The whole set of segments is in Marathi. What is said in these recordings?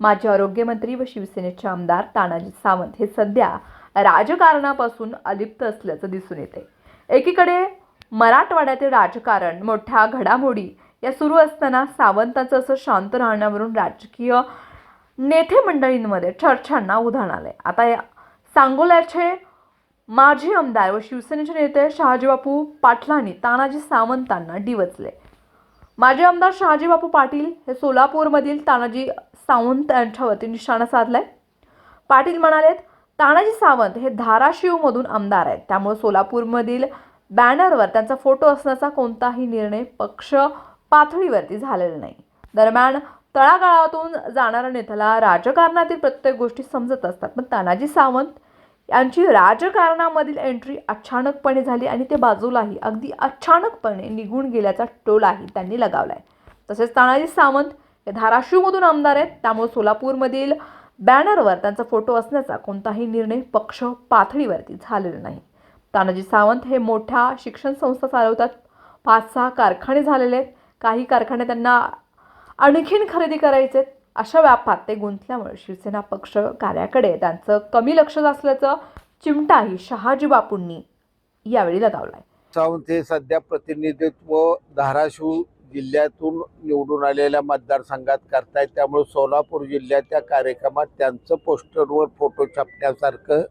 माजी आरोग्यमंत्री व शिवसेनेचे आमदार तानाजी सावंत हे सध्या राजकारणापासून अलिप्त असल्याचं दिसून येते एकीकडे मराठवाड्यातील राजकारण मोठ्या घडामोडी या सुरू असताना सावंतांचं असं शांत राहण्यावरून राजकीय नेते मंडळींमध्ये चर्चांना उधाण आलंय. आता या सांगोल्याचे माजी आमदार व शिवसेनेचे नेते शहाजीबापू पाटलांनी तानाजी सावंतांना डिवचले. माजी आमदार शहाजीबापू पाटील हे सोलापूरमधील तानाजी सावंत यांच्यावरती निशाणा साधलाय. पाटील म्हणालेत तानाजी सावंत हे धाराशिवमधून आमदार आहेत. त्यामुळे सोलापूरमधील बॅनरवर त्यांचा फोटो असण्याचा कोणताही निर्णय पक्ष पातळीवरती झालेला नाही. दरम्यान तळागाळातून जाणाऱ्या नेत्याला राजकारणातील प्रत्येक गोष्टी समजत असतात. पण तानाजी सावंत यांची राजकारणामधील एंट्री अचानकपणे झाली आणि ते बाजूलाही अगदी अचानकपणे निघून गेल्याचा टोलाही त्यांनी लगावलाय. तसेच तानाजी सावंत हे धाराशिवमधून आमदार आहेत. त्यामुळे सोलापूरमधील बॅनरवर त्यांचा फोटो असण्याचा कोणताही निर्णय पक्ष पातळीवरती झालेला नाही. तानाजी सावंत हे मोठ्या शिक्षण संस्था चालवतात. पाच सहा कारखाने झालेले आहेत. काही कारखाने त्यांना आणखीन खरेदी करायचे अशा व्यापात ते गुंतल्यामुळे शिवसेना पक्ष कार्याकडे त्यांचं कमी लक्ष असल्याचं चिमटाही शहाजी बापूंनी यावेळी लगावलाय. सावंत हे सध्या प्रतिनिधित्व धाराशिव जिल्ह्यातून निवडून आलेल्या मतदारसंघात करतायत. त्यामुळे सोलापूर जिल्ह्याच्या कार्यक्रमात त्यांचं पोस्टरवर फोटो छापण्यासारखं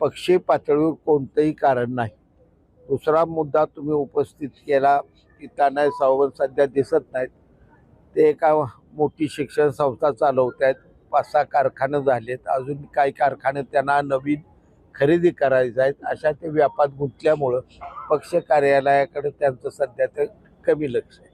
पक्षी पातळीवर कोणतंही कारण नाही. दुसरा मुद्दा तुम्ही उपस्थित केला की तानाय सावंत सध्या दिसत नाहीत. ते एका मोठी शिक्षण संस्था चालवत आहेत पाच सहा कारखाने झालेत. अजून काही कारखाने त्यांना नवीन खरेदी करायचे आहेत. अशा ते व्यापात गुंतल्यामुळं पक्ष कार्यालयाकडे त्यांचं सध्या ते कमी लक्ष आहे.